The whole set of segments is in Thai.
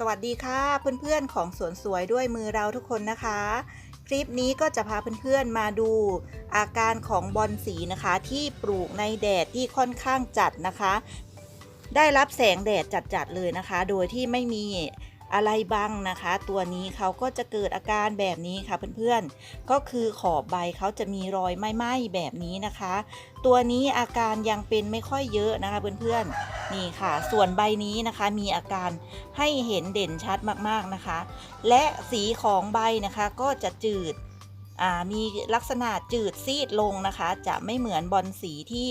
สวัสดีค่ะเพื่อนๆของสวนสวยด้วยมือเราทุกคนนะคะ คลิปนี้ก็จะพาเพื่อนๆมาดูอาการของบอนสีนะคะที่ปลูกในแดดที่ค่อนข้างจัดนะคะ ได้รับแสงแดดจัดๆเลยนะคะ โดยที่ไม่มี อะไรบังนะคะ ตัวนี้เขาก็จะเกิดอาการแบบนี้ค่ะเพื่อนๆ ก็คือขอบใบเขาจะมีรอยไหม้ๆแบบนี้นะคะ ตัวนี้อาการยังเป็นไม่ค่อยเยอะนะคะเพื่อนๆนี่ค่ะ ส่วนใบนี้นะคะมีอาการให้เห็นเด่นชัดมากๆนะคะ และสีของใบนะคะก็จะจืดมีลักษณะจืดซีดลงนะคะ จะไม่เหมือนบอลสีที่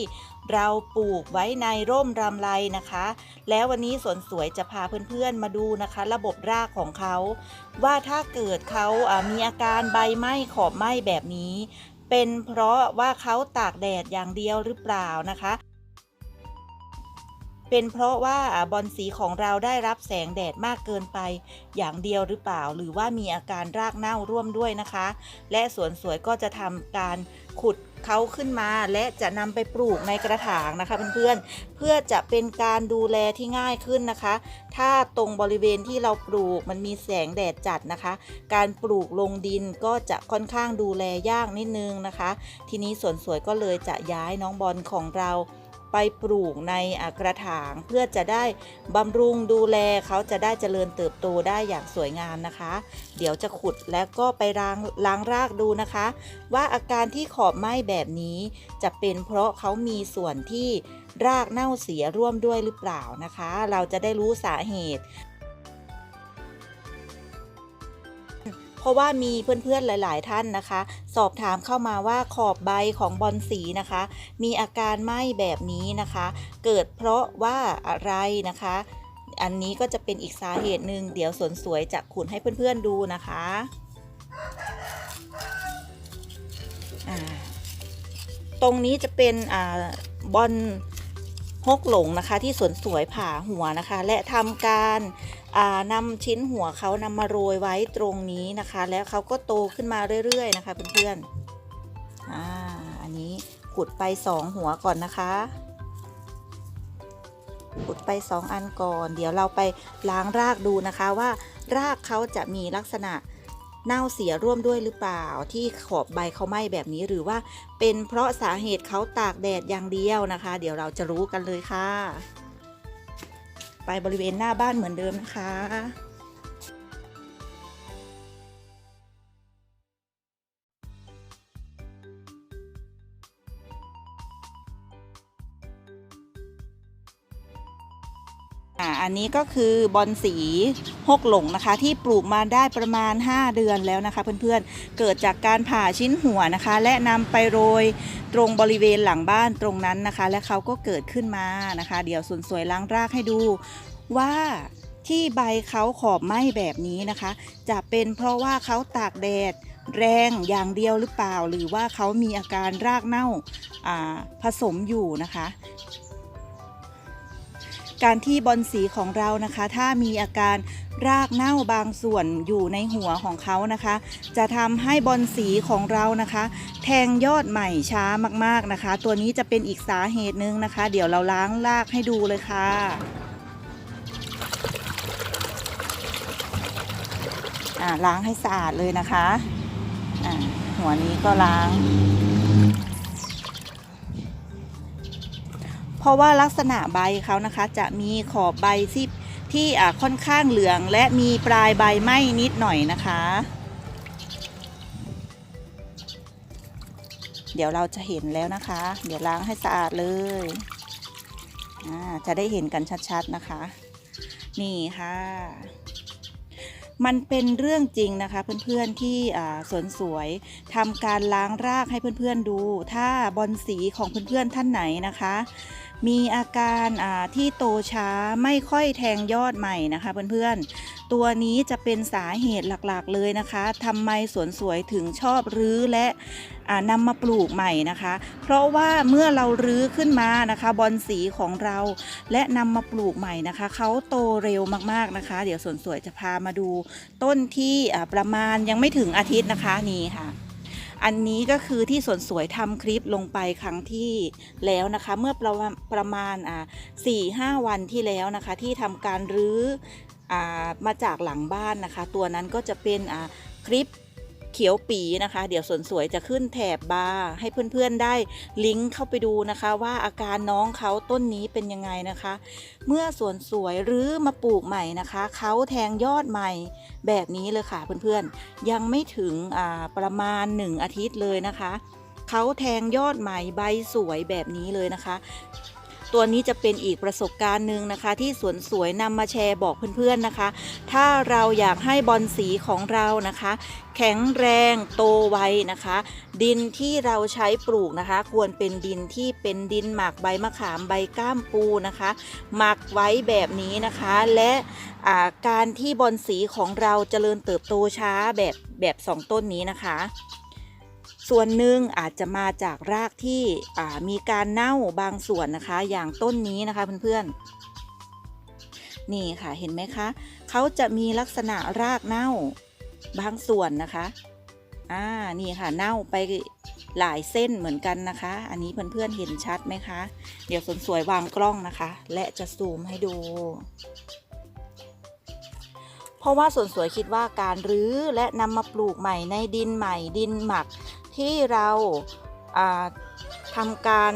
เราปลูกไว้ในร่มรำไรนะคะ แล้ววันนี้สวนสวยจะพาเพื่อนๆมาดูนะคะ ระบบรากของเขา ว่าถ้าเกิดเขาามีอาการใบไหม้ขอบไหม้แบบนี้ เป็นเพราะว่าเขาตากแดดอย่างเดียวหรือเปล่านะคะเป็นเพราะว่าบอลสีของเราได้รับแสงแดดมากเกินไป อย่างเดียวหรือเปล่า หรือว่ามีอาการรากเน่าร่วมด้วยนะคะ และสวนสวยก็จะทำการขุดเขาขึ้นมาและจะนำไปปลูกในกระถางนะคะเพื่อนๆ เพื่อจะเป็นการดูแลที่ง่ายขึ้นนะคะ ถ้าตรงบริเวณที่เราปลูกมันมีแสงแดดจัดนะคะ การปลูกลงดินก็จะค่อนข้างดูแลยากนิดนึงนะคะ ทีนี้สวนสวยก็เลยจะย้ายน้องบอลของเรา ไปปลูกในกระถางเพื่อจะได้บำรุงดูแลเขาจะได้เจริญเติบโตได้อย่างสวยงามนะคะ เดี๋ยวจะขุดแล้วก็ไปล้างล้างรากดูนะคะ ว่าอาการที่ขอบไหม้แบบนี้จะเป็นเพราะเขามีส่วนที่รากเน่าเสียร่วมด้วยหรือเปล่านะคะ เราจะได้รู้สาเหตุ เพราะว่ามีเพื่อนๆหลาย ๆ ท่านนะคะ สอบถามเข้ามาว่าขอบใบของบอลสีนะคะ มีอาการไหม้แบบนี้นะคะ เกิดเพราะว่าอะไรนะคะ อันนี้ก็จะเป็นอีกสาเหตุหนึ่งเดี๋ยวสวนสวยจะขุดให้เพื่อนๆดูนะคะตรงนี้จะเป็นอบอลฮกหลงนะคะ ที่สวนสวยผ่าหัวนะคะ และทำการ นำชิ้นหัวเขานำมาโรยไว้ตรงนี้นะคะ แล้วเขาก็โตขึ้นมาเรื่อยๆนะคะเพื่อนๆอ่าอันนี้ขุดไปสองหัวก่อนนะคะขุดไป 2 อันก่อน เดี๋ยวเราไปล้างรากดูนะคะว่า รากเขาจะมีลักษณะเน่าเสียร่วมด้วยหรือเปล่า ที่ขอบใบเขาไหม้แบบนี้หรือว่าเป็นเพราะสาเหตุเขาตากแดดอย่างเดียวนะคะ เดี๋ยวเราจะรู้กันเลยค่ะ ไปบริเวณหน้าบ้านเหมือนเดิมนะคะ อ่าอันนี้ก็คือบอนสีหกหลงนะคะ ที่ปลูกมาได้ประมาณ 5 เดือนแล้วนะคะ เพื่อนๆ เกิดจากการผ่าชิ้นหัวนะคะ และนำไปโรยตรงบริเวณหลังบ้านตรงนั้นนะคะ และเขาก็เกิดขึ้นมานะคะ เดี๋ยวส่วนสวยล้างรากให้ดูว่าที่ใบเขาขอบไหม้แบบนี้นะคะ จะเป็นเพราะว่าเขาตากแดดแรงอย่างเดียวหรือเปล่า หรือว่าเขามีอาการรากเน่าอ่าผสมอยู่นะคะ การที่บอลสีของเรานะคะ ถ้ามีอาการรากเน่าบางส่วนอยู่ในหัวของเขานะคะ จะทำให้บอลสีของเรานะคะ แทงยอดใหม่ช้ามากๆนะคะ ตัวนี้จะเป็นอีกสาเหตุหนึ่งนะคะ เดี๋ยวเราล้างรากให้ดูเลยค่ะอ่าล้างให้สะอาดเลยนะคะอ่าหัวนี้ก็ล้าง เพราะว่าลักษณะใบเขานะคะ จะมีขอบใบที่ที่ค่อนข้างเหลืองและมีปลายใบไหม้นิดหน่อยนะคะ เดี๋ยวเราจะเห็นแล้วนะคะ เดี๋ยวล้างให้สะอาดเลยจะได้เห็นกันชัดๆนะคะ นี่ค่ะ มันเป็นเรื่องจริงนะคะ เพื่อนๆที่อ่สวนสวยทำการล้างรากให้เพื่อนๆดู ถ้าบอลสีของเพื่อนๆท่านไหนนะคะ มีอาการาที่โตช้าไม่ค่อยแทงยอดใหม่นะคะเพื่อนๆ ตัวนี้จะเป็นสาเหตุหลักๆเลยนะคะทำไมสวนสวยถึงชอบรื้อและนำมาปลูกใหม่นะคะ เพราะว่าเมื่อเรารื้อขึ้นมานะคะบอลสีของเราและนำมาปลูกใหม่นะคะ เขาโตเร็วมากๆนะคะ เดี๋ยวสวนสวยจะพามาดู ต้นที่ประมาณยังไม่ถึงอาทิตย์นะคะนี่ค่ะ อันนี้ก็คือที่สวนสวยทำคลิปลงไปครั้งที่แล้วนะคะ เมื่อประมาณประมาณอ่าสี่ห้าวันที่แล้วนะคะ ที่ทำการรื้ออามาจากหลังบ้านนะคะ ตัวนั้นก็จะเป็นอ่าคลิป เขียวปีนะคะ เดี๋ยวสวนสวยจะขึ้นแถบบาร์ให้เพื่อนๆได้ลิงก์เข้าไปดูนะคะว่าอาการน้องเขาต้นนี้เป็นยังไงนะคะ เมื่อสวนสวยหรือมาปลูกใหม่นะคะเขาแทงยอดใหม่แบบนี้เลยค่ะเพื่อนๆ ยังไม่ถึงประมาณ 1 อาทิตย์เลยนะคะเขาแทงยอดใหม่ใบสวยแบบนี้เลยนะคะ ตัวนี้จะเป็นอีกประสบการณ์หนึ่งนะคะ ที่สวนสวยนำมาแชร์บอกเพื่อนๆนะคะ ถ้าเราอยากให้บอลสีของเรานะคะ แข็งแรงโตไวนะคะ ดินที่เราใช้ปลูกนะคะ ควรเป็นดินที่เป็นดินหมักใบมะขามใบก้ามปูนะคะ หมักไว้แบบนี้นะคะ และาการที่บอลสีของเราเจริญเติบโตช้าแบบแบบสองต้นนี้นะคะ ส่วนหนึ่งอาจจะมาจากรากที่มีการเน่าบางส่วนนะคะ อย่างต้นนี้นะคะเพื่อนๆ นี่ค่ะเห็นไหมคะ เขาจะมีลักษณะรากเน่าบางส่วนนะคะ อ่า นี่ค่ะเน่าไปหลายเส้นเหมือนกันนะคะ อันนี้เพื่อนๆเห็นชัดไหมคะ เดี๋ยวสนสวยวางกล้องนะคะ และจะซูมให้ดู เพราะว่าส่วนสวยคิดว่าการรื้อและนำมาปลูกใหม่ในดินใหม่ดินหมักที่เราาทำการ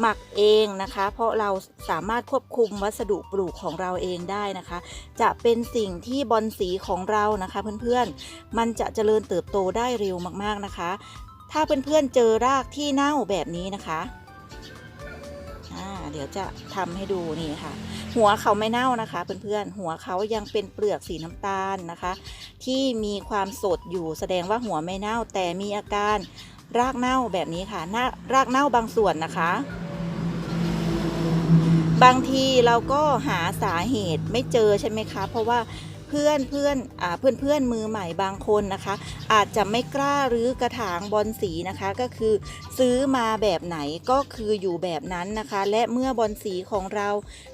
หมักเองนะคะ เพราะเราสามารถควบคุมวัสดุปลูกของเราเองได้นะคะ จะเป็นสิ่งที่บอลสีของเรานะคะเพื่อนๆ มันจะเจริญเติบโตได้เร็วมากๆนะคะ ถ้าเพื่อนๆเจอรากที่เน่าแบบนี้นะคะ เดี๋ยวจะทำให้ดูนี่ค่ะ หัวเขาไม่เน่านะคะ เพื่อนๆหัวเขายังเป็นเปลือกสีน้ำตาลนะคะ ที่มีความสดอยู่แสดงว่าหัวไม่เน่าแต่มีอาการรากเน่าแบบนี้ค่ะน่ารากเน่าบางส่วนนะคะ บางทีเราก็หาสาเหตุไม่เจอใช่ไหมคะ เพราะว่า เพื่อนเพื่อนเพื่อนเพื่อนมือใหม่บางคนนะคะ อาจจะไม่กล้ารื้อกระถางบอลสีนะคะก็คือซื้อมาแบบไหนก็คืออยู่แบบนั้นนะคะ และเมื่อบอลสีของเรา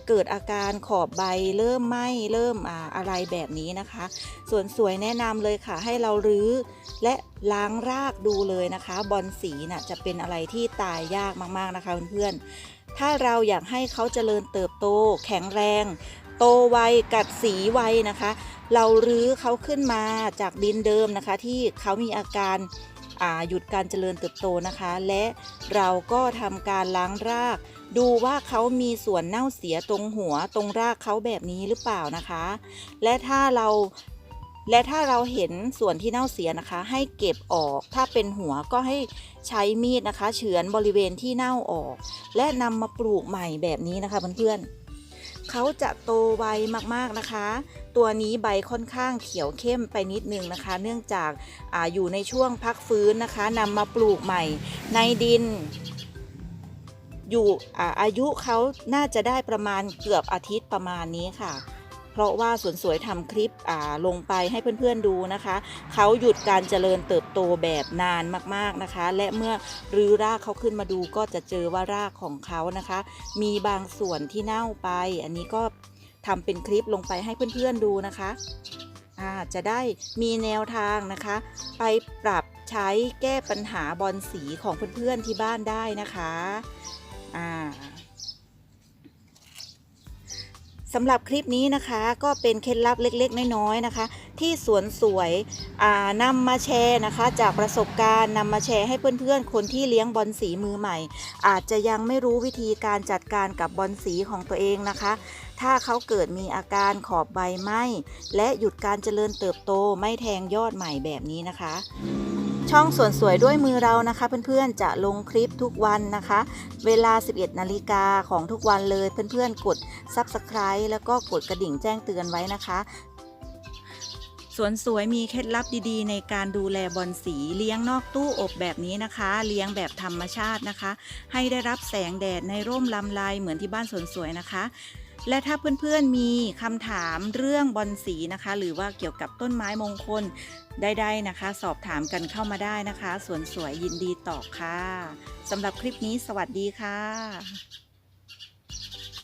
เกิดอาการขอบใบเริ่มไหม้เริ่มออะไรแบบนี้นะคะ ส่วนสวยแนะนำเลยค่ะ ให้เรารื้อและล้างรากดูเลยนะคะ บอลสีน่ะจะเป็นอะไรที่ตายยากมากๆนะคะเพื่อนๆถ้าเราอยากให้เขาเจริญเติบโตแข็งแรง โตไวกัดสีไวนะคะ เรารื้อเขาขึ้นมาจากดินเดิมนะคะ ที่เขามีอาการาหยุดการเจริญเติบโตนะคะ และเราก็ทำการล้างราก ดูว่าเขามีส่วนเน่าเสียตรงหัวตรงรากเขาแบบนี้หรือเปล่านะคะ และถ้าเราและถ้าเราเห็นส่วนที่เน่าเสียนะคะ ให้เก็บออกถ้าเป็นหัวก็ให้ใช้มีดนะคะ เฉือนบริเวณที่เน่าออก และนำมาปลูกใหม่แบบนี้นะคะเพื่อนๆ เขาจะโตไวมากๆนะคะ ตัวนี้ใบค่อนข้างเขียวเข้มไปนิดนึงนะคะ เนื่องจากอาอยู่ในช่วงพักฟื้นนะคะนำมาปลูกใหม่ในดิน อยู่อาอายุเขาน่าจะได้ประมาณเกือบอาทิตย์ประมาณนี้ค่ะ เพราะว่าสวนสวยทำคลิปอ่าลงไปให้เพื่อนๆดูนะคะ เขาหยุดการเจริญเติบโตแบบนานมากๆนะคะ และเมื่อรื้อรากเขาขึ้นมาดูก็จะเจอว่ารากของเขานะคะ มีบางส่วนที่เน่าไป อันนี้ก็ทำเป็นคลิปลงไปให้เพื่อนๆดูนะคะจะได้มีแนวทางนะคะ ไปปรับใช้แก้ปัญหาบอลสีของเพื่อนๆที่บ้านได้นะคะ อ่า สำหรับคลิปนี้นะคะก็เป็นเคล็ดลับเล็กๆ น้อยๆนะคะ ที่สวนสวยอ่านำมาแชร์นะคะ จากประสบการณ์นำมาแชร์ให้เพื่อนๆ คนที่เลี้ยงบอลสีมือใหม่ อาจจะยังไม่รู้วิธีการจัดการกับบอลสีของตัวเองนะคะ ถ้าเขาเกิดมีอาการขอบใบไหมและหยุดการเจริญเติบโตไม่แทงยอดใหม่แบบนี้นะคะ ช่องสวนสวยด้วยมือเรานะคะเพื่อนๆจะลงคลิปทุกวันนะคะ เวลา 11 นาฬิกาของทุกวันเลยเพื่อนๆ กด Subscribe แล้วก็กดกระดิ่งแจ้งเตือนไว้นะคะสวนสวยมีเคล็ดลับดีๆ ในการดูแลบอลสีเลี้ยงนอกตู้อบแบบนี้นะคะ เลี้ยงแบบธรรมชาตินะคะ ให้ได้รับแสงแดดในร่มลำลายเหมือนที่บ้านสวนสวยนะคะ และถ้าเพื่อนๆมีคำถามเรื่องบอลสีนะคะ หรือว่าเกี่ยวกับต้นไม้มงคลได้ๆนะคะ สอบถามกันเข้ามาได้นะคะ สวนสวยยินดีตอบค่ะสำหรับคลิปนี้สวัสดีค่ะ